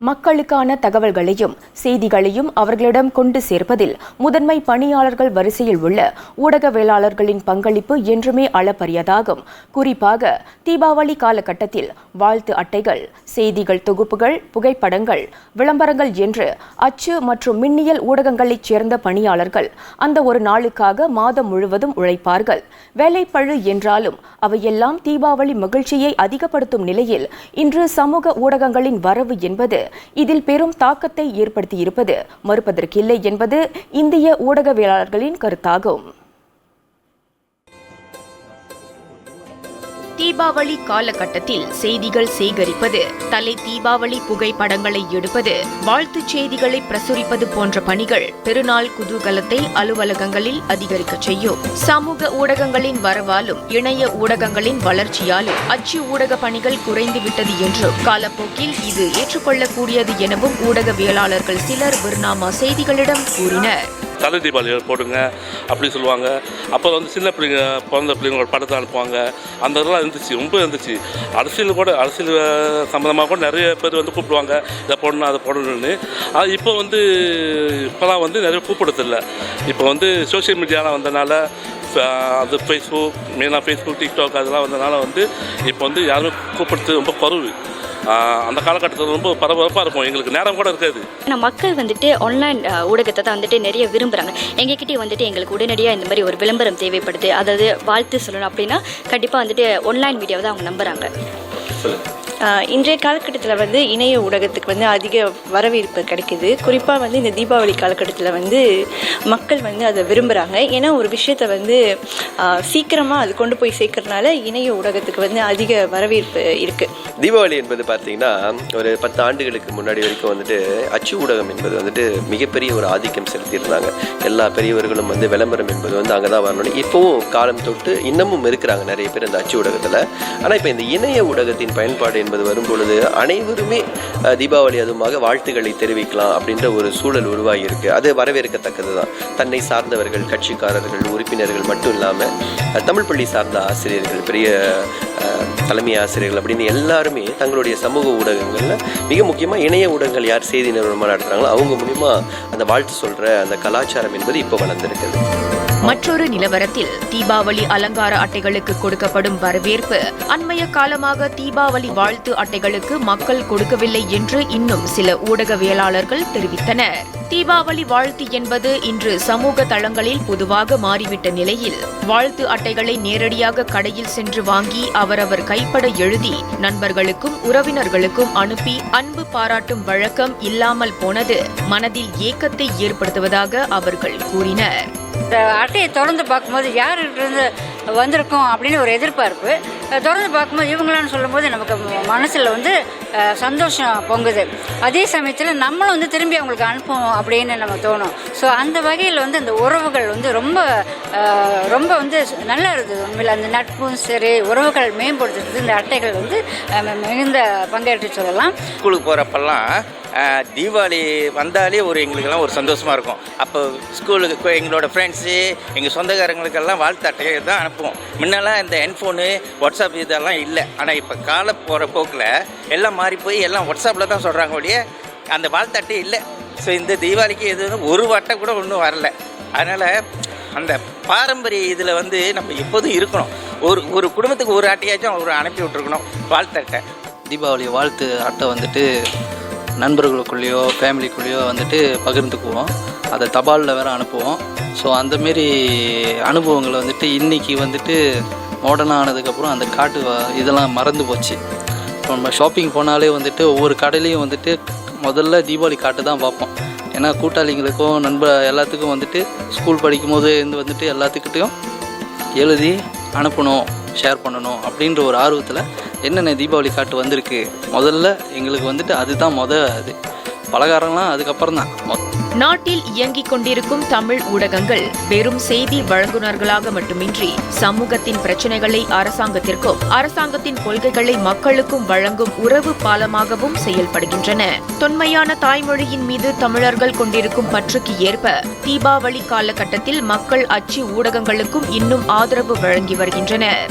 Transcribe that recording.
மக்களுக்கான தகவல்களையும் செய்திகளையும் அவர்களிடம் கொண்டு சேர்ப்பதில் முதன்மை பணியாளர்கள் வரிசையில் உள்ள ஊடகவியலாளர்களின் பங்களிப்பு என்றுமே அளப்பரியதாகும். குறிப்பாக தீபாவளி காலகட்டத்தில் வாழ்த்து அட்டைகள் செய்திகள் தொகுப்புகள் புகைப்படங்கள் விளம்பரங்கள் என்று அச்சு மற்றும் மின்னியல் ஊடகங்களைச் சேர்ந்த பணியாளர்கள் அந்த ஒரு நாளுக்காக மாதம் முழுவதும் உழைப்பார்கள். வேலைப்பழு என்றாலும் அவையெல்லாம் தீபாவளி மகிழ்ச்சியை அதிகப்படுத்தும் நிலையில் இன்று சமூக ஊடகங்களின் வரவு என்பது இதில் பெரும் தாக்கத்தை ஏற்படுத்தியிருப்பது மறுப்பதற்கில்லை என்பது இந்திய ஊடகவியலாளர்களின் கருத்தாகும். தீபாவளி காலகட்டத்தில் செய்திகள் சேகரிப்பது தலை தீபாவளி புகைப்படங்களை எடுப்பது வாழ்த்துச் செய்திகளை பிரசுரிப்பது போன்ற பணிகள் பெருநாள் குதூகலத்தை அலுவலகங்களில் அதிகரிக்கச் செய்யும். சமூக ஊடகங்களின் வரவாலும் இணைய ஊடகங்களின் வளர்ச்சியாலும் அச்சு ஊடக பணிகள் குறைந்துவிட்டது என்றும் காலப்போக்கில் இது ஏற்றுக்கொள்ளக்கூடியது எனவும் ஊடகவியலாளர்கள் சிலர் பர்னாமா செய்திகளிடம் கூறினர். தலை தீபாவளி போடுங்க. அப்படி சொல்லுவாங்க. அப்போ வந்து சின்ன பிள்ளைங்க பிறந்த பிள்ளைங்களோட படத்தை அனுப்புவாங்க. அந்த இதெல்லாம் இருந்துச்சு ரொம்ப இருந்துச்சு. அரசியல் கூட அரசியல் சம்மந்தமாக கூட நிறைய பேர் வந்து கூப்பிடுவாங்க. இதை போடணும் அதை போடணும்னு. ஆனால் இப்போ வந்து இப்போலாம் வந்து நிறைய கூப்பிடுறதில்ல. இப்போ வந்து சோஷியல் மீடியாலாம் வந்தனால அது ஃபேஸ்புக் மெயினாக ஃபேஸ்புக் டிக்டாக் அதெல்லாம் வந்தனால வந்து இப்போ வந்து யாருமே கூப்பிடுறது ரொம்ப குறவு. அந்த காலகட்டத்தில் ரொம்ப பரபரப்பாக இருக்கும். எங்களுக்கு நேரம் கூட இருக்காது. ஆனால் மக்கள் வந்துட்டு ஆன்லைன் ஊடகத்தை தான் வந்துட்டு நிறைய விரும்புகிறாங்க எங்ககிட்டயே வந்துட்டு எங்களுக்கு உடனடியாக இந்த மாதிரி ஒரு விளம்பரம் தேவைப்படுது. அதாவது வாழ்த்து சொல்லணும் அப்படின்னா கண்டிப்பாக வந்துட்டு ஆன்லைன் மீடியாவை தான் அவங்க நம்புகிறாங்க இன்றைய காலகட்டத்தில் வந்து இணைய ஊடகத்துக்கு வந்து அதிக வரவேற்பு கிடைக்குது. குறிப்பாக வந்து இந்த தீபாவளி காலகட்டத்தில் வந்து மக்கள் வந்து அதை விரும்புகிறாங்க ஏன்னா ஒரு விஷயத்தை வந்து சீக்கிரமாக அது கொண்டு போய் சேர்க்கறதுனால இணைய ஊடகத்துக்கு வந்து அதிக வரவேற்பு இருக்குது தீபாவளி என்பது பார்த்தீங்கன்னா ஒரு பத்து ஆண்டுகளுக்கு முன்னாடி வரைக்கும் வந்துட்டு அச்சு ஊடகம் என்பது வந்துட்டு மிகப்பெரிய ஒரு ஆதிக்கம் செலுத்தியிருந்தாங்க. எல்லா பெரியவர்களும் வந்து விளம்பரம் என்பது வந்து அங்கே தான் வரணும் இப்போவும் காலம் தொட்டு இன்னமும் இருக்கிறாங்க நிறைய பேர் இந்த அச்சு ஊடகத்தில். ஆனால் இப்போ இந்த இணைய ஊடகத்தின் பயன்பாடு என்பது வரும்பொழுது அனைவருமே தீபாவளி அதுமாக வாழ்த்துக்களை தெரிவிக்கலாம் அப்படின்ற ஒரு சூழல் உருவாகி இருக்கு அது வரவேற்கத்தக்கது தான் தன்னை சார்ந்தவர்கள் கட்சிக்காரர்கள் உறுப்பினர்கள் மட்டும் இல்லாமல் தமிழ் பள்ளி சார்ந்த ஆசிரியர்கள் பெரிய தலைமை ஆசிரியர்கள் அப்படின்னு எல்லாருமே தங்களுடைய சமூக ஊடகங்களில் மிக முக்கியமாக இணைய ஊடகங்கள் யார் செய்தி நிறுவனமாக நடத்துகிறாங்களோ அவங்க மூலிமா அந்த வாழ்த்து சொல்கிற அந்த கலாச்சாரம் என்பது இப்போ வளர்ந்துருக்குது மற்றொரு நிலவரத்தில் தீபாவளி அலங்கார அட்டைகளுக்கு கொடுக்கப்படும் வரவேற்பு அண்மைய காலமாக தீபாவளி வாழ்த்து அட்டைகளுக்கு மக்கள் கொடுக்கவில்லை என்று இன்னும் சில ஊடகவியலாளர்கள் தெரிவித்தனர். தீபாவளி வாழ்த்து என்பது இன்று சமூக தளங்களில் பொதுவாக மாறிவிட்ட நிலையில். வாழ்த்து அட்டைகளை நேரடியாக கடையில் சென்று வாங்கி அவரவர் கைப்பட எழுதி நண்பர்களுக்கும் உறவினர்களுக்கும் அனுப்பி அன்பு பாராட்டும் வழக்கம் இல்லாமல் போனது மனதில் ஏக்கத்தை ஏற்படுத்துவதாக அவர்கள் கூறினர். இந்த அட்டையை திறந்து பார்க்கும்போது யாருக்கிட்டேருந்து வந்திருக்கோம் அப்படின்னு ஒரு எதிர்பார்ப்பு. தொடர்ந்து திறந்து பார்க்கும்போது இவங்களான்னு சொல்லும்போது நமக்கு மனசில் வந்து சந்தோஷம் பொங்குது. அதே சமயத்தில் நம்மளும் வந்து திரும்பி அவங்களுக்கு அனுப்புவோம் அப்படின்னு நம்ம தோணும். ஸோ அந்த வகையில் வந்து அந்த உறவுகள் வந்து ரொம்ப ரொம்ப வந்து நல்லா இருக்குது உண்மையில். அந்த நட்பும் சரி உறவுகள் மேம்படுத்துறது இந்த அட்டைகள் வந்து மிகுந்த பங்கேற்று சொல்லலாம். ஸ்கூலுக்கு போகிறப்பெல்லாம் தீபாவளி வந்தாலே ஒரு எங்களுக்கெல்லாம் ஒரு சந்தோஷமாக இருக்கும். அப்போ ஸ்கூலுக்கு எங்களோட ஃப்ரெண்ட்ஸு எங்கள் சொந்தக்காரங்களுக்கெல்லாம் வாழ்த்து அட்டையை தான் அனுப்புவோம். முன்னெல்லாம் இந்த ஹென்ஃபோனு வாட்ஸ்அப் இதெல்லாம் இல்லை. ஆனால் இப்போ கால போகிற போக்கில் எல்லாம் மாறி போய் எல்லாம் வாட்ஸ்அப்பில் தான் சொல்கிறாங்க ஒழிய அந்த வாழ்த்து அட்டை இல்லை. ஸோ இந்த தீபாவளிக்கு எதுவும் ஒரு அட்டை கூட ஒன்றும் வரல. அதனால் அந்த பாரம்பரிய இதில் வந்து நம்ம எப்போதும் இருக்கணும். ஒரு ஒரு குடும்பத்துக்கு ஒரு அட்டையாச்சும் ஒரு அனுப்பி விட்ருக்கணும் வாழ்த்து அட்டை தீபாவளி வாழ்த்து அட்டை வந்துட்டு நண்பர்களுக்குள்ளேயோ ஃபேமிலிக்குள்ளேயோ வந்துட்டு பகிர்ந்துக்குவோம். அதை தபாலில் வேறு அனுப்புவோம். ஸோ அந்தமாரி அனுபவங்களை வந்துட்டு இன்றைக்கி வந்துட்டு மாடர்னாக ஆனதுக்கப்புறம் அந்த காட்டு இதெல்லாம் மறந்து போச்சு. இப்போ நம்ம ஷாப்பிங் போனாலே வந்துட்டு ஒவ்வொரு கடையிலையும் வந்துட்டு முதல்ல தீபாவளி காட்டு தான் பார்ப்போம். ஏன்னா கூட்டாளிங்களுக்கும் நண்ப எல்லாத்துக்கும் வந்துட்டு ஸ்கூல் படிக்கும் போது இருந்து வந்துட்டு எல்லாத்துக்கிட்டையும் எழுதி அனுப்பணும் ஷேர் பண்ணணும் அப்படின்ற ஒரு ஆர்வத்தில் என்னென்ன தீபாவளி காட்டு வந்திருக்கு? முதல்ல எங்களுக்கு வந்துட்டு அதுதான் முத அது. பலகாரம்லாம் அதுக்கப்புறம் தான் நாட்டில் இயங்கிக் கொண்டிருக்கும் தமிழ் ஊடகங்கள் வெறும் செய்தி வழங்குனர்களாக மட்டுமின்றி சமூகத்தின் பிரச்சனைகளை அரசாங்கத்திற்கும் அரசாங்கத்தின் கொள்கைகளை மக்களுக்கும் வழங்கும் உறவு பாலமாகவும் செயல்படுகின்றன. தொன்மையான தாய்மொழியின் மீது தமிழர்கள் கொண்டிருக்கும் பற்றுக்கு ஏற்ப தீபாவளி காலகட்டத்தில் மக்கள் அச்சு ஊடகங்களுக்கும் இன்னும் ஆதரவு வழங்கி வருகின்றனர்.